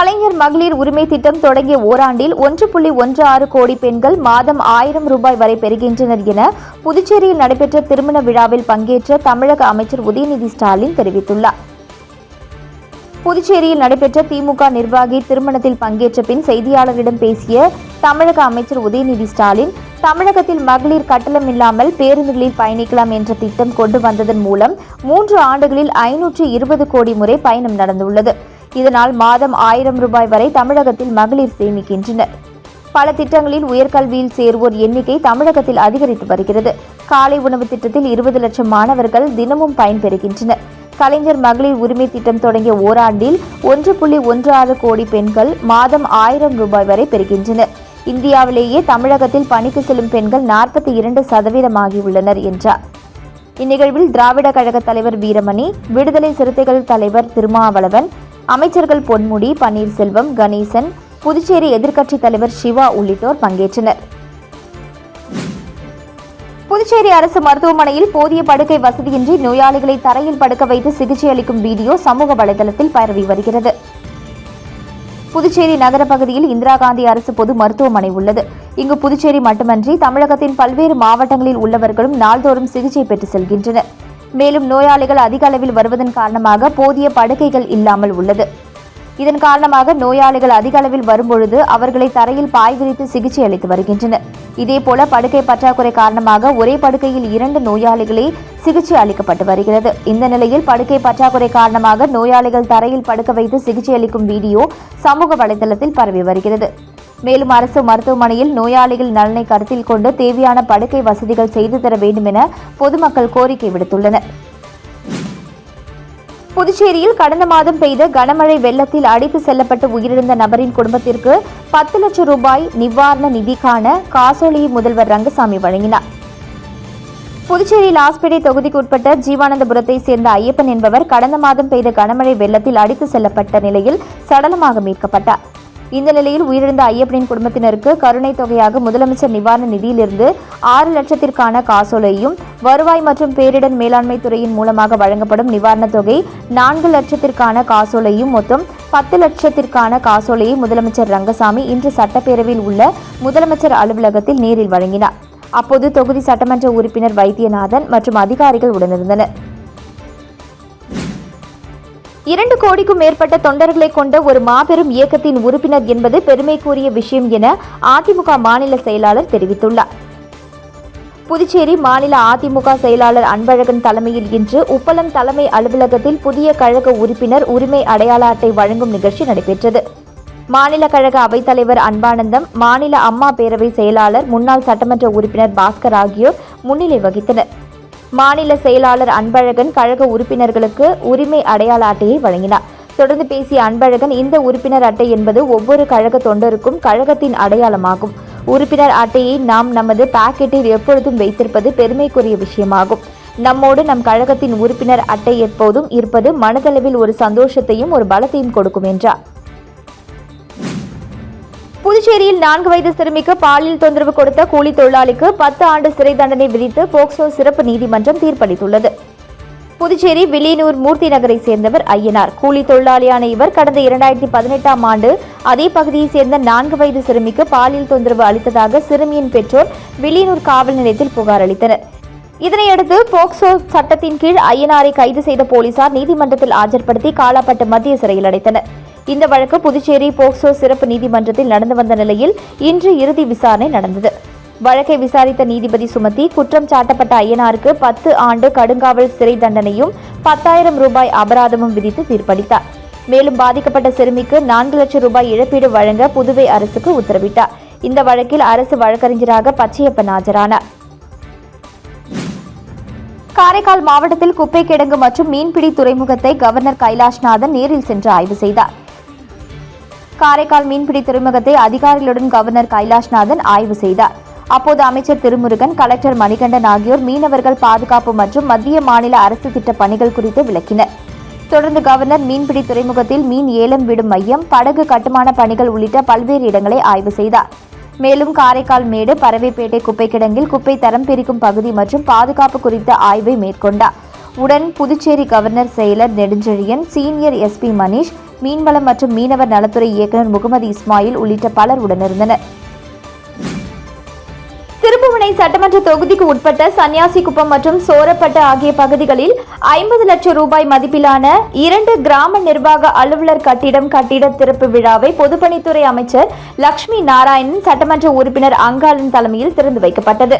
கலைஞர் மகளிர் உரிமை திட்டம் தொடங்கிய ஓராண்டில் ஒன்று புள்ளி ஒன்று ஆறு கோடி பெண்கள் மாதம் ஆயிரம் ரூபாய் வரை பெறுகின்றனர் என புதுச்சேரியில் நடைபெற்ற திருமண விழாவில் பங்கேற்ற தமிழக அமைச்சர் உதயநிதி ஸ்டாலின் தெரிவித்துள்ளார். புதுச்சேரியில் நடைபெற்ற திமுக நிர்வாகி திருமணத்தில் பங்கேற்ற பின் செய்தியாளர்களிடம் பேசிய தமிழக அமைச்சர் உதயநிதி ஸ்டாலின் தமிழகத்தில் மகளிர் கட்டணம் இல்லாமல் பேருந்துகளில் பயணிக்கலாம் என்ற திட்டம் கொண்டு வந்ததன் மூலம் மூன்று ஆண்டுகளில் ஐநூற்று இருபது கோடி முறை பயணம் நடந்துள்ளது. இதனால் மாதம் ஆயிரம் ரூபாய் வரை தமிழகத்தில் மகளிர் சேமிக்கின்றனர். பல திட்டங்களில் உயர்கல்வியில் சேர்வோர் எண்ணிக்கை தமிழகத்தில் அதிகரித்து வருகிறது. காலை உணவு திட்டத்தில் இருபது லட்சம் மாணவர்கள் தினமும் பயன்பெறுகின்றனர். கலைஞர் மகளிர் உரிமை திட்டம் தொடங்கிய ஓராண்டில் ஒன்று புள்ளி ஒன்று ஆறு கோடி பெண்கள் மாதம் ஆயிரம் ரூபாய் வரை பெறுகின்றனர். இந்தியாவிலேயே தமிழகத்தில் பணிக்கு செல்லும் பெண்கள் நாற்பத்தி இரண்டு சதவீதமாகியுள்ளனர் என்றார். இந்நிகழ்வில் திராவிட கழக தலைவர் வீரமணி விடுதலை சிறுத்தைகள் தலைவர் திருமாவளவன் அமைச்சர்கள் பொன்முடி பன்னீர்செல்வம் கணேசன் புதுச்சேரி எதிர்க்கட்சித் தலைவர் சிவா உள்ளிட்டோர் பங்கேற்றனர். புதுச்சேரி அரசு மருத்துவமனையில் போதிய படுக்கை வசதியின்றி நோயாளிகளை தரையில் படுக்க வைத்து சிகிச்சை அளிக்கும் வீடியோ சமூக வலைதளத்தில் பரவி வருகிறது. புதுச்சேரி நகர பகுதியில் இந்திரா காந்தி அரசு பொது மருத்துவமனை உள்ளது. இங்கு புதுச்சேரி மட்டுமன்றி தமிழகத்தின் பல்வேறு மாவட்டங்களில் உள்ளவர்களும் நாள்தோறும் சிகிச்சை பெற்று செல்கின்றனர். மேலும் நோயாளிகள் அதிக அளவில் வருவதன் காரணமாக போதிய படுக்கைகள் இல்லாமல் உள்ளது. இதன் காரணமாக நோயாளிகள் அதிக அளவில் வரும்பொழுது அவர்களை தரையில் பாய் விரித்து சிகிச்சை அளித்து வருகின்றனர். இதேபோல படுக்கை பற்றாக்குறை காரணமாக ஒரே படுக்கையில் இரண்டு நோயாளிகளே சிகிச்சை அளிக்கப்பட்டு வருகிறது. இந்த நிலையில் படுக்கை பற்றாக்குறை காரணமாக நோயாளிகள் தரையில் படுக்க வைத்து சிகிச்சை அளிக்கும் வீடியோ சமூக வலைதளத்தில் பரவி வருகிறது. மேலும் அரசு மருத்துவமனையில் நோயாளிகள் நலனை கருத்தில் கொண்டு தேவையான படுக்கை வசதிகள் செய்து தர வேண்டும் என பொதுமக்கள் கோரிக்கை விடுத்துள்ளனர். புதுச்சேரியில் கடந்த மாதம் பெய்த கனமழை வெள்ளத்தில் அடித்து செல்லப்பட்டு உயிரிழந்த நபரின் குடும்பத்திற்கு பத்து லட்சம் ரூபாய் நிவாரண நிதிக்கான காசோலியை முதல்வர் ரங்கசாமி வழங்கினார். புதுச்சேரி லாஸ்பேட்டை தொகுதிக்குட்பட்ட ஜீவானந்தபுரத்தை சேர்ந்த ஐயப்பன் என்பவர் கடந்த மாதம் பெய்த கனமழை வெள்ளத்தில் அடித்து செல்லப்பட்ட நிலையில் சடலமாக மீட்கப்பட்டார். இந்த நிலையில் உயிரிழந்த ஐயப்பனின் குடும்பத்தினருக்கு கருணை தொகையாக முதலமைச்சர் நிவாரண நிதியிலிருந்து ஆறு லட்சத்திற்கான காசோலையும் வருவாய் மற்றும் பேரிடர் மேலாண்மை துறையின் மூலமாக வழங்கப்படும் நிவாரணத் தொகை நான்கு லட்சத்திற்கான காசோலையும் மொத்தம் பத்து லட்சத்திற்கான காசோலையை முதலமைச்சர் ரங்கசாமி இன்று சட்டப்பேரவையில் உள்ள முதலமைச்சர் அலுவலகத்தில் நேரில் வழங்கினார். அப்போது தொகுதி சட்டமன்ற உறுப்பினர் வைத்தியநாதன் மற்றும் அதிகாரிகள் உடனிருந்தனர். இரண்டு கோடிக்கும் மேற்பட்ட தொண்டர்களை கொண்ட ஒரு மாபெரும் இயக்கத்தின் உறுப்பினர் என்பது பெருமைக்குரிய விஷயம் என அதிமுக மாநில செயலாளர் தெரிவித்துள்ளார். புதுச்சேரி மாநில அதிமுக செயலாளர் அன்பழகன் தலைமையில் இன்று உப்பளம் தலைமை அலுவலகத்தில் புதிய கழக உறுப்பினர் உரிமை அடையாள அட்டை வழங்கும் நிகழ்ச்சி நடைபெற்றது. மாநில கழக அவைத்தலைவர் அன்பானந்தம் மாநில அம்மா பேரவை செயலாளர் முன்னாள் சட்டமன்ற உறுப்பினர் பாஸ்கர் ஆகியோர் முன்னிலை வகித்தனர். மாநில செயலாளர் அன்பழகன் கழக உறுப்பினர்களுக்கு உரிமை அடையாள அட்டையை வழங்கினார். தொடர்ந்து பேசிய அன்பழகன் இந்த உறுப்பினர் அட்டை என்பது ஒவ்வொரு கழக தொண்டருக்கும் கழகத்தின் அடையாளமாகும். உறுப்பினர் அட்டையை நாம் நமது பாக்கெட்டில் எப்பொழுதும் வைத்திருப்பது பெருமைக்குரிய விஷயமாகும். நம்மோடு நம் கழகத்தின் உறுப்பினர் அட்டை எப்போதும் இருப்பது மனதளவில் ஒரு சந்தோஷத்தையும் ஒரு பலத்தையும் கொடுக்கும் என்றார். புதுச்சேரியில் நான்கு வயது சிறுமிக்கு பாலியல் தொந்தரவு கொடுத்த கூலி தொழிலாளிக்கு பத்து ஆண்டு சிறை தண்டனை விதித்து போக்சோ சிறப்பு நீதிமன்றம் தீர்ப்பளித்துள்ளது. புதுச்சேரி வில்லியனூர் மூர்த்தி நகரை சேர்ந்தவர் ஐயனார். கூலி தொழிலாளியான இவர் கடந்த இரண்டாயிரத்தி பதினெட்டாம் ஆண்டு அதே பகுதியைச் சேர்ந்த நான்கு வயது சிறுமிக்கு பாலியல் தொந்தரவு அளித்ததாக சிறுமியின் பெற்றோர் வில்லியனூர் காவல் நிலையத்தில் புகார் அளித்தனர். இதனையடுத்து போக்சோ சட்டத்தின் கீழ் ஐயனாரை கைது செய்த போலீசார் நீதிமன்றத்தில் ஆஜர்படுத்தி காலாப்பட்டு மத்திய சிறையில் அடைத்தனர். இந்த வழக்கு புதுச்சேரி போக்சோ சிறப்பு நீதிமன்றத்தில் நடந்து வந்த நிலையில் இன்று இறுதி விசாரணை நடந்தது. வழக்கை விசாரித்த நீதிபதி சுமதி குற்றம் சாட்டப்பட்ட ஐயனாருக்கு பத்து ஆண்டு கடுங்காவல் சிறை தண்டனையும் பத்தாயிரம் ரூபாய் அபராதமும் விதித்து தீர்ப்பளித்தார். மேலும் பாதிக்கப்பட்ட சிறுமிக்கு நான்கு லட்சம் ரூபாய் இழப்பீடு வழங்க புதுவை அரசுக்கு உத்தரவிட்டார். இந்த வழக்கில் அரசு வழக்கறிஞராக பச்சையப்பன் ஆஜரானார். காரைக்கால் மாவட்டத்தில் குப்பை கிடங்கு மற்றும் மீன்பிடி துறைமுகத்தை கவர்னர் கைலாஷ்நாதன் நேரில் சென்று ஆய்வு செய்தார். காரைக்கால் மீன்பிடி துறைமுகத்தை அதிகாரிகளுடன் கவர்னர் கைலாஷ்நாதன் ஆய்வு செய்தார். அப்போது அமைச்சர் திருமுருகன் கலெக்டர் மணிகண்டன் ஆகியோர் மீனவர்கள் பாதுகாப்பு மற்றும் மத்திய மாநில அரசு திட்ட பணிகள் குறித்து விளக்கினர். தொடர்ந்து கவர்னர் மீன்பிடி துறைமுகத்தில் மீன் ஏலம் விடும் மையம் படகு கட்டுமான பணிகள் உள்ளிட்ட பல்வேறு இடங்களை ஆய்வு செய்தார். மேலும் காரைக்கால் மேடு பறவைப்பேட்டை குப்பை கிடங்கில் குப்பை தரம் பிரிக்கும் பகுதி மற்றும் பாதுகாப்பு குறித்த ஆய்வை மேற்கொண்டார். உடன் புதுச்சேரி கவர்னர் செயலர் நெடுஞ்செழியன் சீனியர் எஸ்பி மணிஷ் மீன்வளம் மற்றும் மீனவர் நலத்துறை இயக்குநர் முகமது இஸ்மாயில் உள்ளிட்ட பலர் உடனிருந்தனர். திருப்புவனை சட்டமன்ற தொகுதிக்கு உட்பட்ட சன்னியாசிக்குப்பம் மற்றும் சோரப்பட்டு ஆகிய பகுதிகளில் ஐம்பது லட்சம் ரூபாய் மதிப்பிலான இரண்டு கிராம நிர்வாக அலுவலர் கட்டிடம் கட்டிட திறப்பு விழாவை பொதுப்பணித்துறை அமைச்சர் லக்ஷ்மி நாராயணன் சட்டமன்ற உறுப்பினர் அங்காளன் தலைமையில் திறந்து வைக்கப்பட்டது.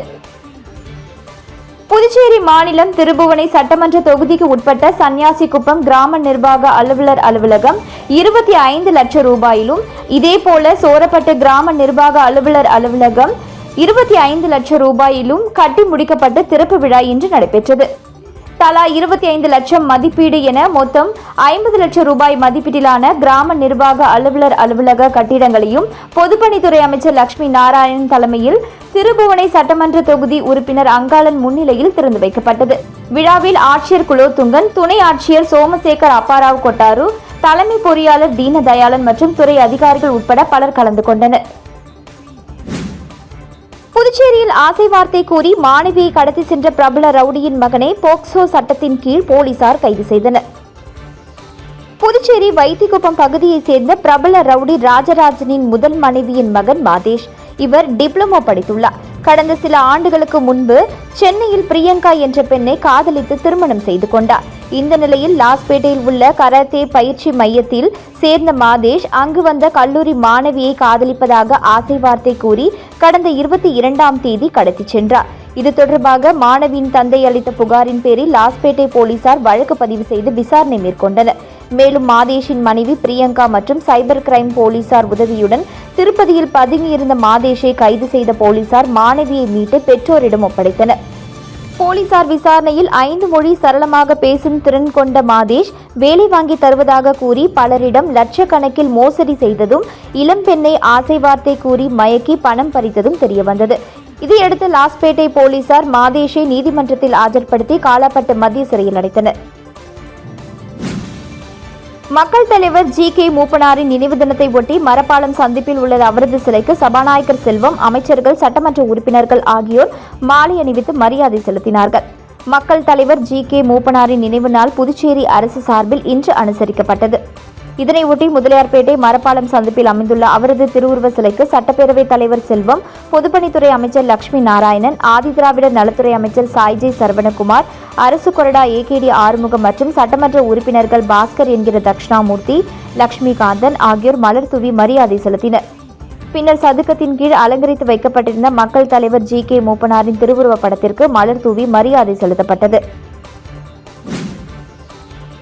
புதுச்சேரி மாநிலம் திருபுவனை சட்டமன்ற தொகுதிக்கு உட்பட்ட சன்னியாசிக்குப்பம் கிராம நிர்வாக அலுவலர் அலுவலகம் இருபத்தி ஐந்து லட்சம் ரூபாயிலும் இதேபோல சோரப்பட்டு கிராம நிர்வாக அலுவலர் அலுவலகம் இருபத்தி ஐந்து லட்சம் ரூபாயிலும் கட்டி முடிக்கப்பட்டு திறப்பு விழா இன்று நடைபெற்றது. தலா இருபத்தி ஐந்து லட்சம் மதிப்பீடு என மொத்தம் ஐம்பது லட்சம் ரூபாய் மதிப்பீட்டிலான கிராம நிர்வாக அலுவலர் அலுவலக கட்டிடங்களையும் பொதுப்பணித்துறை அமைச்சர் லட்சுமி நாராயணன் தலைமையில் திருபுவனை சட்டமன்ற தொகுதி உறுப்பினர் அங்காளன் முன்னிலையில் திறந்து வைக்கப்பட்டது. விழாவில் ஆட்சியர் குலோத்துங்கன் துணை ஆட்சியர் சோமசேகர் அப்பாராவ் கொட்டாரு தலைமை பொறியாளர் தீனதயாளன் மற்றும் துறை அதிகாரிகள் உட்பட பலர் கலந்து கொண்டனர். புதுச்சேரியில் ஆசை வார்த்தை கூறி மாணவியை கடத்தி சென்ற பிரபல ரவுடியின் மகனை போக்சோ சட்டத்தின் கீழ் போலீசார் கைது செய்தனர். புதுச்சேரி வைத்திகுப்பம் பகுதியைச் சேர்ந்த பிரபல ரவுடி ராஜராஜனின் முதல் மனைவியின் மகன் மாதேஷ். இவர் டிப்ளமோ படித்துள்ளார். கடந்த சில ஆண்டுகளுக்கு முன்பு சென்னையில் பிரியங்கா என்ற பெண்ணை காதலித்து திருமணம் செய்து கொண்டார். இந்த நிலையில் லாஸ்பேட்டையில் உள்ள கராத்தே பயிற்சி மையத்தில் சேர்ந்த மாதேஷ் அங்கு வந்த கல்லூரி மாணவியை காதலிப்பதாக ஆசை வார்த்தை கூறி கடந்த இருபத்தி இரண்டாம் தேதி கடத்திச் சென்றார். இது தொடர்பாக மாணவியின் தந்தை அளித்த புகாரின் பேரில் லாஸ்பேட்டை போலீசார் வழக்கு பதிவு செய்து விசாரணை மேற்கொண்டனர். மேலும் மாதேஷின் மனைவி பிரியங்கா மற்றும் சைபர் கிரைம் போலீசார் உதவியுடன் திருப்பதியில் பதுங்கியிருந்த மாதேஷை கைது செய்த போலீசார் மாணவியை மீட்டு பெற்றோரிடம் ஒப்படைத்தனர். போலீசார் விசாரணையில் ஐந்து மொழி சரளமாக பேசும் திறன் கொண்ட மாதேஷ் வேலை வாங்கி தருவதாக கூறி பலரிடம் லட்சக்கணக்கில் மோசடி செய்ததும் இளம்பெண்ணை ஆசை வார்த்தை கூறி மயக்கி பணம் பறித்ததும் தெரியவந்தது. இதையடுத்து லாஸ்பேட்டை போலீசார் மாதேஷை நீதிமன்றத்தில் ஆஜர்படுத்தி காலாப்பட்டு மத்திய சிறையில் அடைத்தனர். மக்கள் தலைவர் ஜி கே மூப்பனாரின் நினைவு தினத்தை ஒட்டி மரப்பாலம் சந்திப்பில் உள்ள அவரது சிலைக்கு சபாநாயகர் செல்வம் அமைச்சர்கள் சட்டமன்ற உறுப்பினர்கள் ஆகியோர் மாலை அணிவித்து மரியாதை செலுத்தினார்கள். மக்கள் தலைவர் ஜி கே மூப்பனாரின் நினைவு நாள் புதுச்சேரி அரசு சார்பில் இன்று அனுசரிக்கப்பட்டது. இதனையொட்டி முதலியார்பேட்டை மரப்பாலம் சந்திப்பில் அமைந்துள்ள அவரது திருவுருவ சிலைக்கு சட்டப்பேரவைத் தலைவர் செல்வம் பொதுப்பணித்துறை அமைச்சர் லட்சுமி நாராயணன் ஆதிதிராவிடர் நலத்துறை அமைச்சர் சாய்ஜி சரவணகுமார் அரசு கொறடா ஏகேடி ஆறுமுகம் மற்றும் சட்டமன்ற உறுப்பினர்கள் பாஸ்கர் என்கிற தட்சிணாமூர்த்தி லட்சுமிகாந்தன் ஆகியோர் மலர் தூவி மரியாதை செலுத்தினர். பின்னர் சதுக்கத்தின் கீழ் அலங்கரித்து வைக்கப்பட்டிருந்த மக்கள் தலைவர் ஜி கே மூப்பனாரின் திருவுருவப் படத்திற்கு மலர் தூவி மரியாதை செலுத்தப்பட்டது.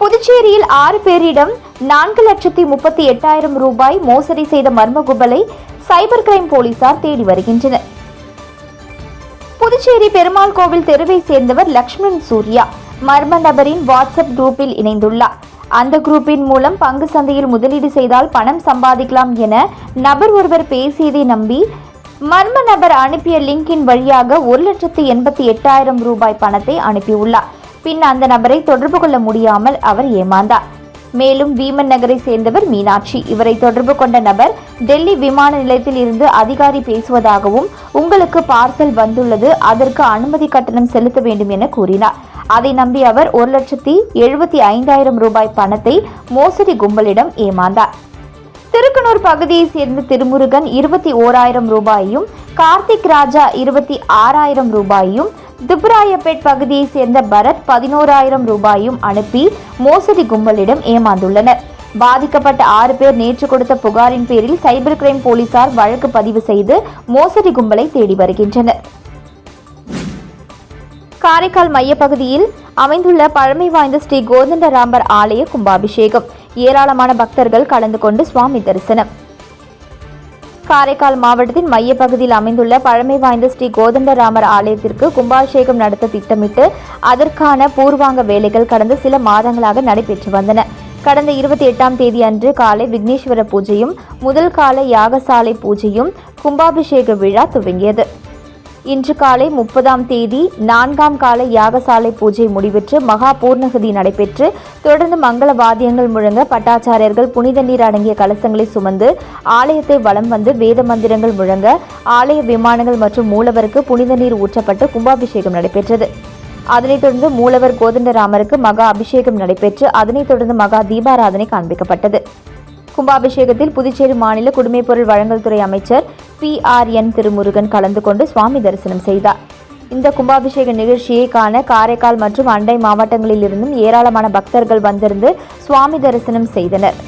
புதுச்சேரியில் ஆறு பேரிடம் நான்கு லட்சத்தி முப்பத்தி எட்டாயிரம் ரூபாய் மோசடி செய்த மர்ம கும்பலை சைபர் கிரைம் போலீசார் தேடி வருகின்றனர். புதுச்சேரி பெருமாள் கோவில் தெருவை சேர்ந்தவர் லக்ஷ்மண் சூர்யா மர்ம நபரின் வாட்ஸ்அப் குரூப்பில் இணைந்துள்ளார். அந்த குரூப்பின் மூலம் பங்கு சந்தையில் முதலீடு செய்தால் பணம் சம்பாதிக்கலாம் என நபர் ஒருவர் பேசியதை நம்பி மர்ம நபர் அனுப்பிய லிங்கின் வழியாக ஒரு லட்சத்து எண்பத்தி எட்டாயிரம் ரூபாய் பணத்தை அனுப்பியுள்ளார். பின் அந்த நபரை தொடர்பு கொள்ள முடியாமல் அவர் ஏமாந்தார். மேலும் வீமன் நகரை சேர்ந்தவர் மீனாட்சி. இவரை தொடர்பு கொண்ட நபர் டெல்லி விமான நிலையத்தில் இருந்து அதிகாரி பேசுவதாகவும் உங்களுக்கு பார்சல் வந்துள்ளது அதற்கு அனுமதி கட்டணம் செலுத்த வேண்டும் என கூறினார். அதை நம்பி அவர் ஒரு லட்சத்தி எழுபத்தி ஐந்தாயிரம் ரூபாய் பணத்தை மோசடி கும்பலிடம் ஏமாந்தார். திருக்கனூர் பகுதியைச் சேர்ந்த திருமுருகன் இருபத்தி ஓராயிரம் ரூபாயையும் கார்த்திக் ராஜா இருபத்தி ஆறாயிரம் ரூபாயையும் துப்ராயப்பேட் பகுதியை சேர்ந்த பரத் பதினோராயிரம் ரூபாயும் அனுப்பி மோசடி கும்பலிடம் ஏமாந்துள்ளனர். பாதிக்கப்பட்ட ஆறு பேர் நேற்று கொடுத்த புகாரின் பேரில் சைபர் கிரைம் போலீசார் வழக்கு பதிவு செய்து மோசடி கும்பலை தேடி வருகின்றனர். காரைக்கால் மையப்பகுதியில் அமைந்துள்ள பழமை வாய்ந்த ஸ்ரீ கோதண்டராம்பர் ஆலய கும்பாபிஷேகம். ஏராளமான பக்தர்கள் கலந்து கொண்டு சுவாமி தரிசனம். காரைக்கால் மாவட்டத்தின் மையப்பகுதியில் அமைந்துள்ள பழமை வாய்ந்த ஸ்ரீ கோதண்டராமர் ஆலயத்திற்கு கும்பாபிஷேகம் நடத்த திட்டமிட்டு அதற்கான பூர்வாங்க வேலைகள் கடந்த சில மாதங்களாக நடைபெற்று வந்தன. கடந்த இருபத்தி எட்டாம் தேதி அன்று காலை விக்னேஸ்வர பூஜையும் முதல் கால யாகசாலை பூஜையும் கும்பாபிஷேக விழா துவங்கியது. இன்று காலை முப்பதாம் தேதி நான்காம் கால யாகசாலை பூஜை முடிவுற்று மகா பூர்ணகதி நடைபெற்று தொடர்ந்து மங்கள வாத்தியங்கள் முழங்க பட்டாச்சாரியர்கள் புனித நீர் அடங்கிய கலசங்களை சுமந்து ஆலயத்தை வலம் வந்து வேத மந்திரங்கள் முழங்க ஆலய விமானங்கள் மற்றும் மூலவருக்கு புனித நீர் ஊற்றப்பட்டு கும்பாபிஷேகம் நடைபெற்றது. அதனைத் தொடர்ந்து மூலவர் கோதண்டராமருக்கு மகா அபிஷேகம் நடைபெற்று அதனைத் தொடர்ந்து மகா தீபாராதனை காண்பிக்கப்பட்டது. கும்பாபிஷேகத்தில் புதுச்சேரி மாநில குடிமைப்பொருள் வழங்கல் துறை அமைச்சர் பி ஆர் என் திருமுருகன் கலந்து கொண்டு சுவாமி தரிசனம் செய்தார். இந்த கும்பாபிஷேக நிகழ்ச்சியை காண காரைக்கால் மற்றும் அண்டை மாவட்டங்களில் இருந்தும் ஏராளமான பக்தர்கள் வந்திருந்து சுவாமி தரிசனம் செய்தனர்.